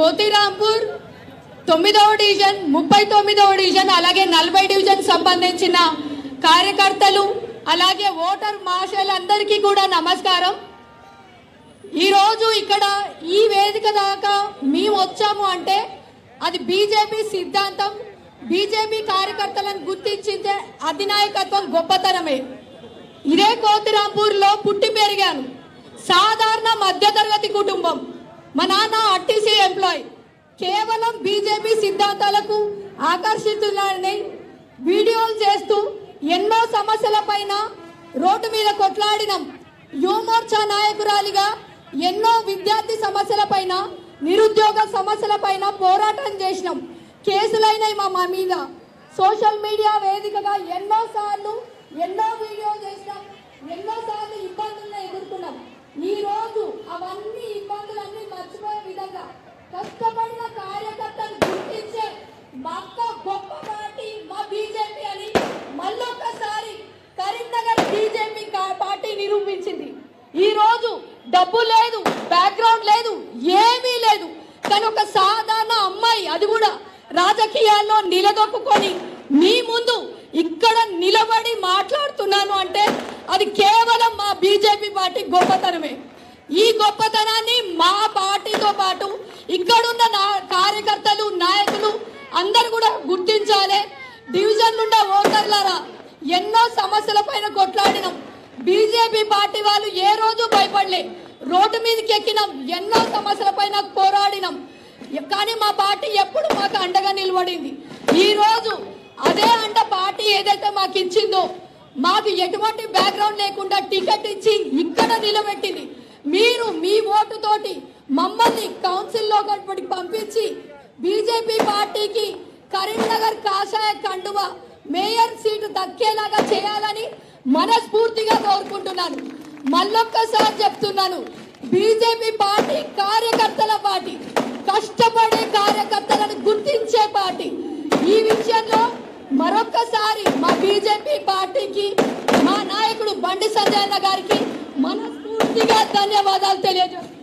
కోతిరాంపూర్ తొమ్మిదవ డివిజన్ ముప్పై తొమ్మిదవ డివిజన్ అలాగే నలభై డివిజన్ సంబంధించిన కార్యకర్తలు అలాగే ఓటర్ మహాశయులందరికీ కూడా నమస్కారం. ఈరోజు ఇక్కడ ఈ వేదిక దాకా మేము వచ్చాము అంటే అది బీజేపీ సిద్ధాంతం. బీజేపీ కార్యకర్తలను గుర్తించిందే అధినాయకత్వం గొప్పతనమే. ఇదే కోతిరాంపూర్లో పుట్టి పెరిగాను. సాధారణ మధ్యతరగతి కుటుంబం. మా నాన్న ఆర్టీసీ ఎంప్లాయ్. కేవలం బీజేపీ సిద్ధాంతాలకు ఆకర్షితులని వీడియోలు చేస్తూ ఎన్నో సమస్యలపైన రోడ్డు మీద కొట్లాడినాం. యువమోర్చా నాయకురాలిగా ఎన్నో విద్యార్థి సమస్యలపైన నిరుద్యోగ సమస్యలపైన పోరాటం చేసినాం. కేసులైనాయి మా మా మీద. సోషల్ మీడియా వేదికగా ఎన్నో సార్లు ఎన్నో వీడియో చేసినాం ఎన్నో సార్లు ఇబ్బందులను ఎదుర్కొన్నాం ఈ రోజు అవన్నీ ఇబ్బందులన్నీ మర్చిపోయే విధంగా కష్టపడిన కార్యకర్తలు గుర్తించే మా అక్క గొప్ప పార్టీ మా బీజేపీ అని మళ్ళొక్కసారి కరీంనగర్ బీజేపీ కా- పార్టీ నిరూపించింది ఈ రోజు డబ్బు లేదు బ్యాక్గ్రౌండ్ లేదు ఏమీ లేదు. కానీ ఒక సాధారణ అమ్మాయి అది కూడా రాజకీయాల్లో నిలదొక్కుకొని మీ ముందు ఇక్కడ నిలబడి మాట్లాడుతున్నాను అంటే అది కేవలం మా బీజేపీ పార్టీ గొప్పతనమే. ఈ గొప్పతనాన్ని మా పార్టీతో పాటు ఇక్కడున్న నా కార్యకర్తలు నాయకులు అందరు కూడా గుర్తించాలి. డివిజన్ నుండి ఓటర్లారా ఎన్నో సమస్యల పైన బీజేపీ పార్టీ వాళ్ళు ఏ రోజు భయపడలే. రోడ్డు మీదకి ఎక్కినాం ఎన్నో సమస్యల పైన పోరాడినాం. కానీ మా పార్టీ ఎప్పుడు మాకు అండగా నిలబడింది. ఈ రోజు అదే అంట పార్టీ ఏదైతే మాకు ఇచ్చిందో మాకు ఎటువంటి బ్యాక్గ్రౌండ్ లేకుండా టికెట్ ఇచ్చి ఇక్కడ నిలబెట్టింది. మీరు మీ ఓటుతోటి మమ్మల్ని కౌన్సిల్లో కట్టుబడి పంపించి బీజేపీ పార్టీకి కరీంనగర్ కాషాయ కండువ మేయర్ సీటు దక్కేలాగా చేయాలని మనస్ఫూర్తిగా కోరుకుంటున్నాను. మళ్ళొక్కసారి చెప్తున్నాను. బీజేపీ పార్టీ కార్యకర్తల పార్టీ కష్టపడే కార్యకర్తలను గుర్తించే పార్టీ. ఈ విషయంలో మరొక్కసారి మా బీజేపీ పార్టీకి మా నాయకుడు బండి సంజయ్ గారికి మనస్ఫూర్తిగా ధన్యవాదాలు తెలియజేస్తున్నాను.